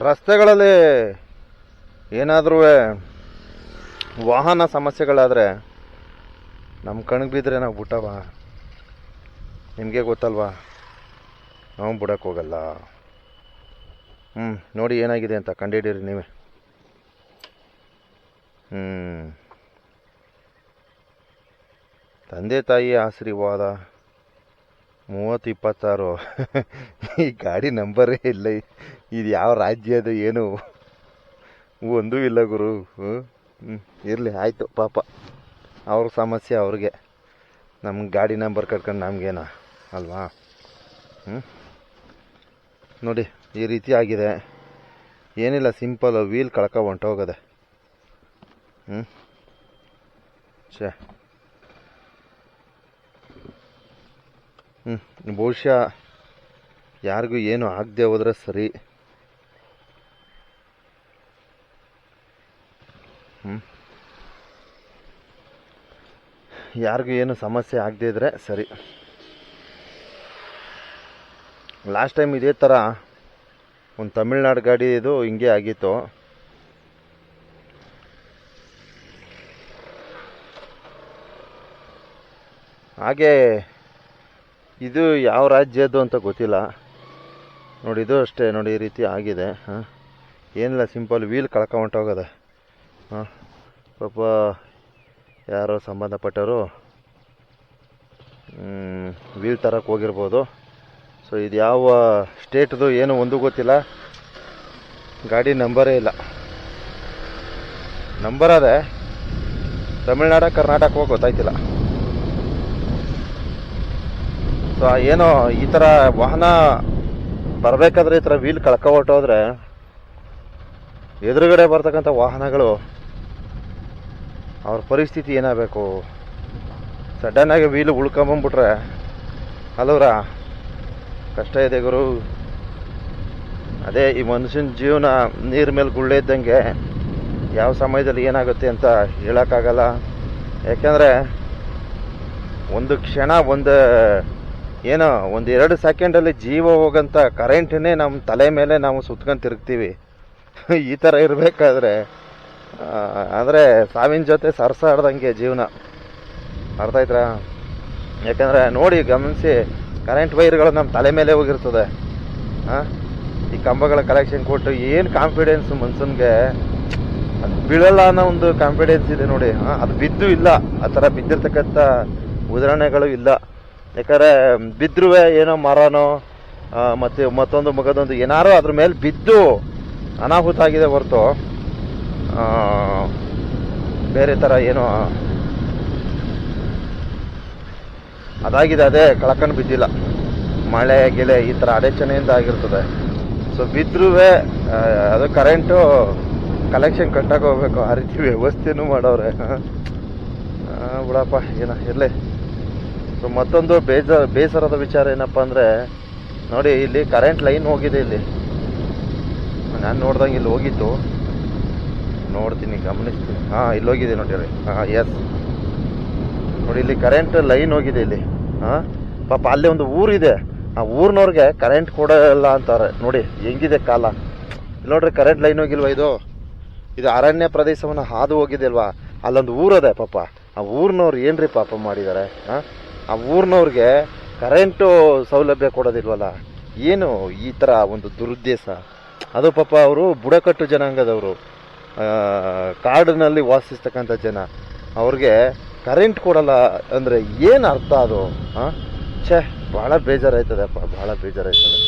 ರಸ್ತೆಗಳಲ್ಲಿ ಏನಾದರೂ ವಾಹನ ಸಮಸ್ಯೆಗಳಾದರೆ ನಮ್ಮ ಕಣ್ಗೆ ಬಿದ್ದರೆ ನಾವು ಬಿಟ್ಟವ ನಿಮಗೆ ಗೊತ್ತಲ್ವಾ? ನಾವು ಬಿಡೋಕ್ಕೋಗಲ್ಲ ಹ್ಞೂ ನೋಡಿ ಏನಾಗಿದೆ ಅಂತ ಕಂಡುಹಿಡೀರಿ ನೀವೇ. ಹ್ಞೂ ತಂದೆ ತಾಯಿ ಆಶೀರ್ವಾದ ಮೂವತ್ತು ಇಪ್ಪತ್ತಾರು. ಈ ಗಾಡಿ ನಂಬರೇ ಇಲ್ಲ. ಇದು ಯಾವ ರಾಜ್ಯ ಅದು ಏನು? ಒಂದೂ ಇಲ್ಲ ಗುರು. ಹ್ಞೂ ಇರಲಿ, ಆಯಿತು, ಪಾಪ. ಅವ್ರ ಸಮಸ್ಯೆ ಅವ್ರಿಗೆ. ನಮ್ಮ ಗಾಡಿ ನಂಬರ್ ಕಟ್ಕೊಂಡು ನಮಗೇನಾ, ಅಲ್ವಾ? ಹ್ಞೂ ನೋಡಿ, ಈ ರೀತಿ ಆಗಿದೆ. ಏನಿಲ್ಲ ಸಿಂಪಲ್ ವೀಲ್ ಕಳ್ಕ ಹೊಂಟೋಗದೆ. ಹ್ಞೂ ಛೇ. ಹ್ಞೂ ಬಹುಶಃ ಯಾರಿಗೂ ಏನು ಆಗದೆ ಹೋದ್ರೆ ಸರಿ. ಯಾರಿಗೂ ಏನು ಸಮಸ್ಯೆ ಆಗದೆ ಇದ್ರೆ ಸರಿ. ಲಾಸ್ಟ್ ಟೈಮ್ ಇದೇ ಥರ ಒಂದು ತಮಿಳ್ನಾಡು ಗಾಡಿ ಇದು ಹಿಂಗೆ ಆಗಿತ್ತು. ಹಾಗೆ ಇದು ಯಾವ ರಾಜ್ಯದ್ದು ಅಂತ ಗೊತ್ತಿಲ್ಲ. ನೋಡಿ ಇದು ಅಷ್ಟೇ, ನೋಡಿ ಈ ರೀತಿ ಆಗಿದೆ, ಹಾಂ. ಏನಿಲ್ಲ ಸಿಂಪಲ್ ವೀಲ್ ಕಳ್ಕೊಂಡು ಹೊಂಟೋಗದೆ, ಹಾಂ. ಪಾಪ ಯಾರೋ ಸಂಬಂಧಪಟ್ಟವರು ವೀಲ್ ತರಕ್ಕೆ ಹೋಗಿರ್ಬೋದು. ಸೊ ಇದು ಯಾವ ಸ್ಟೇಟ್ದು ಏನು ಒಂದು ಗೊತ್ತಿಲ್ಲ. ಗಾಡಿ ನಂಬರೇ ಇಲ್ಲ. ನಂಬರ್ ಅದೇ, ತಮಿಳ್ನಾಡ, ಕರ್ನಾಟಕ ಹೋಗಿ ಗೊತ್ತಾಯ್ತಿಲ್ಲ. ಸೊ ಏನೋ ಈ ಥರ ವಾಹನ ಬರಬೇಕಾದ್ರೆ ಈ ಥರ ವೀಲ್ ಕಳ್ಕ ಹೊಟ್ಟೋದ್ರೆ ಎದುರುಗಡೆ ಬರ್ತಕ್ಕಂಥ ವಾಹನಗಳು ಅವ್ರ ಪರಿಸ್ಥಿತಿ ಏನಾಗಬೇಕು? ಸಡನ್ನಾಗಿ ವೀಲ್ ಉಳ್ಕೊಂಬಂದ್ಬಿಟ್ರೆ ಅಲ್ಲವ್ರ ಕಷ್ಟ ಇದೆ ಗುರು. ಅದೇ ಈ ಮನುಷ್ಯನ ಜೀವನ ನೀರ ಮೇಲೆ ಗುಳ್ಳೆ ಇದ್ದಂಗೆ ಯಾವ ಸಮಯದಲ್ಲಿ ಏನಾಗುತ್ತೆ ಅಂತ ಹೇಳೋಕ್ಕಾಗಲ್ಲ. ಯಾಕೆಂದರೆ ಒಂದು ಕ್ಷಣ, ಒಂದು ಏನೋ, ಒಂದು ಎರಡು ಸೆಕೆಂಡಲ್ಲಿ ಜೀವ ಹೋಗಂಥ ಕರೆಂಟನ್ನೇ ನಮ್ಮ ತಲೆ ಮೇಲೆ ನಾವು ಸುತ್ಕೊಂಡು ತಿರುಗ್ತೀವಿ. ಈ ಥರ ಇರಬೇಕಾದ್ರೆ ಅಂದರೆ ಸಾವಿನ ಜೊತೆ ಸರ್ಸಾಡ್ದಂಗೆ ಜೀವನ. ಅರ್ಥ ಆಯ್ತಾ? ಯಾಕಂದರೆ ನೋಡಿ, ಗಮನಿಸಿ ಕರೆಂಟ್ ವೈರ್ಗಳು ನಮ್ಮ ತಲೆ ಮೇಲೆ ಹೋಗಿರ್ತದೆ. ಹಾಂ ಈ ಕಂಬಗಳ ಕಲೆಕ್ಷನ್ ಕೊಟ್ಟು ಏನು ಕಾನ್ಫಿಡೆನ್ಸ್ ಮನ್ಸನ್ಗೆ? ಅದು ಬೀಳಲ್ಲ ಅನ್ನೋ ಒಂದು ಕಾನ್ಫಿಡೆನ್ಸ್ ಇದೆ ನೋಡಿ. ಹಾಂ ಅದು ಬಿದ್ದು ಇಲ್ಲ. ಆ ಥರ ಬಿದ್ದಿರ್ತಕ್ಕಂಥ ಉದಾಹರಣೆಗಳು ಇಲ್ಲ. ಯಾಕಂದರೆ ಬಿದ್ದರೂ ಏನೋ ಮರನೋ ಮತ್ತು ಮತ್ತೆ ಮತ್ತೊಂದು ಮಗದೊಂದು ಏನಾರೋ ಅದ್ರ ಮೇಲೆ ಬಿದ್ದು ಅನಾಹುತ ಆಗಿದೆ ಹೊರತು ಬೇರೆ ಥರ ಏನೋ, ಅದಾಗಿದೆ ಅದೇ ಕಳ್ಕೊಂಡು ಬಿದ್ದಿಲ್ಲ. ಮಳೆ, ಗಿಳೆ ಈ ಥರ ಅಡಚಣೆಯಿಂದ ಆಗಿರ್ತದೆ. ಸೊ ಬಿದ್ದರೂ ಅದು ಕರೆಂಟು ಕಲೆಕ್ಷನ್ ಕಟ್ಟಕ್ಕೆ ಹೋಗ್ಬೇಕು, ಆ ರೀತಿ ವ್ಯವಸ್ಥೆನೂ ಮಾಡೋರೆ. ಬಿಡಪ್ಪ, ಏನ, ಇರಲಿ. ಸೊ ಮತ್ತೊಂದು ಬೇಜಾರ ಬೇಸರದ ವಿಚಾರ ಏನಪ್ಪ ಅಂದರೆ, ನೋಡಿ ಇಲ್ಲಿ ಕರೆಂಟ್ ಲೈನ್ ಹೋಗಿದೆ ಇಲ್ಲಿ. ನಾನು ನೋಡ್ದಂಗೆ ಇಲ್ಲಿ ಹೋಗಿತ್ತು ನೋಡ್ತೀನಿ, ಗಮನಿಸ್ತೀನಿ. ಹಾಂ, ಇಲ್ಲಿ ಹೋಗಿದೆ ನೋಡಿ ಹಾಂ ಎಸ್ ನೋಡಿ ಇಲ್ಲಿ ಕರೆಂಟ್ ಲೈನ್ ಹೋಗಿದೆ ಇಲ್ಲಿ. ಹಾಂ, ಪಾಪ ಅಲ್ಲೇ ಒಂದು ಊರಿದೆ. ಆ ಊರಿನವ್ರಿಗೆ ಕರೆಂಟ್ ಕೊಡಲ್ಲ ಅಂತಾರೆ. ನೋಡಿ, ಹೆಂಗಿದೆ ಕಾಲ. ಇಲ್ಲಿ ನೋಡ್ರಿ ಕರೆಂಟ್ ಲೈನ್ ಹೋಗಿಲ್ವ ಇದು? ಇದು ಅರಣ್ಯ ಪ್ರದೇಶವನ್ನು ಹಾದು ಹೋಗಿದೆ ಅಲ್ವಾ? ಅಲ್ಲೊಂದು ಊರದೆ ಪಾಪ. ಆ ಊರಿನವ್ರು ಏನ್ರಿ ಪಾಪ ಮಾಡಿದ್ದಾರೆ ಹಾಂ ಆ ಊರಿನವ್ರಿಗೆ ಕರೆಂಟು ಸೌಲಭ್ಯ ಕೊಡೋದಿಲ್ವಲ್ಲ? ಏನು ಈ ಥರ ಒಂದು ದುರುದ್ದೇಶ? ಅದು ಪಾಪ ಅವರು ಬುಡಕಟ್ಟು ಜನಾಂಗದವರು. ಕಾಡಿನಲ್ಲಿ ವಾಸಿಸ್ತಕ್ಕಂಥ ಜನ. ಅವ್ರಿಗೆ ಕರೆಂಟ್ ಕೊಡಲ್ಲ ಅಂದರೆ ಏನು ಅರ್ಥ ಅದು? ಛೇ, ಭಾಳ ಬೇಜಾರಾಯ್ತದಪ್ಪ, ಭಾಳ ಬೇಜಾರಾಯ್ತದೆ.